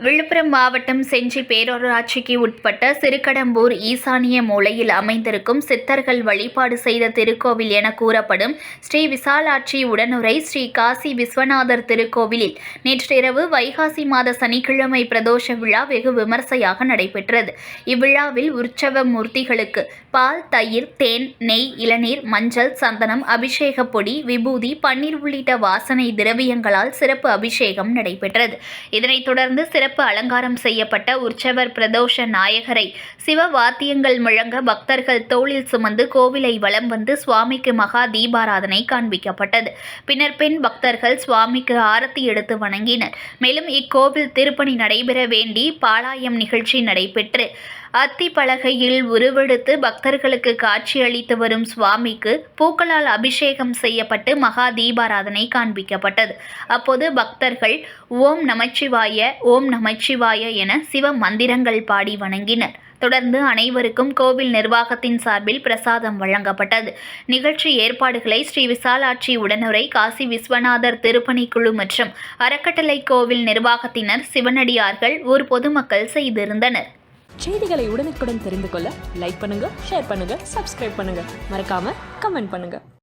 விழுப்புரம் மாவட்டம் செஞ்சி பேரூராட்சிக்கு உட்பட்ட சிறுகடம்பூர் ஈசானிய மூலையில் அமைந்திருக்கும் சித்தர்கள் வழிபாடு செய்த திருக்கோவில் என கூறப்படும் ஸ்ரீ விசாலாட்சி உடனுரை ஸ்ரீ காசி விஸ்வநாதர் திருக்கோவிலில் நேற்றிரவு வைகாசி மாத சனிக்கிழமை பிரதோஷ விழா வெகு விமர்சையாக நடைபெற்றது. இவ்விழாவில் உற்சவ மூர்த்திகளுக்கு பால் தயிர் தேன் நெய் இளநீர் மஞ்சள் சந்தனம் அபிஷேக பொடி விபூதி பன்னீர் உள்ளிட்ட வாசனை திரவியங்களால் சிறப்பு அபிஷேகம் நடைபெற்றது. இதனைத் தொடர்ந்து சிறப்பு அலங்காரம் செய்யப்பட்ட உற்சவர் பிரதோஷ நாயகரை சிவ வாத்தியங்கள் முழங்க பக்தர்கள் தோளில் சுமந்து கோவிலை வலம் வந்து சுவாமிக்கு மகா தீபாராதனை காண்பிக்கப்பட்டது. பின்னர் பெண் பக்தர்கள் சுவாமிக்கு ஆரத்தி எடுத்து வணங்கினர். மேலும் இக்கோவில் திருப்பணி நடைபெற வேண்டி பாலாயம் நிகழ்ச்சி நடைபெற்று அத்தி பலகையில் உருவெடுத்து பக்தர்களுக்கு காட்சியளித்து வரும் சுவாமிக்கு பூக்களால் அபிஷேகம் செய்யப்பட்டு மகா தீபாராதனை காண்பிக்கப்பட்டது. அப்போது பக்தர்கள் ஓம் நமச்சிவாய ஓம் நமச்சிவாய என சிவ மந்திரங்கள் பாடி வணங்கினர். தொடர்ந்து அனைவருக்கும் கோவில் நிர்வாகத்தின் சார்பில் பிரசாதம் வழங்கப்பட்டது. நிகழ்ச்சி ஏற்பாடுகளை ஸ்ரீ விசாலாட்சி உடனுரை காசி விஸ்வநாதர் திருப்பணிக்குழு மற்றும் அறக்கட்டளை கோவில் நிர்வாகத்தினர் சிவனடியார்கள் ஊர் பொதுமக்கள் செய்திருந்தனர். செய்திகளை உடனுக்குடன் தெரிந்து கொள்ள லைக் பண்ணுங்க ஷேர் பண்ணுங்க சப்ஸ்கிரைப் பண்ணுங்க. மறக்காம கமெண்ட் பண்ணுங்க.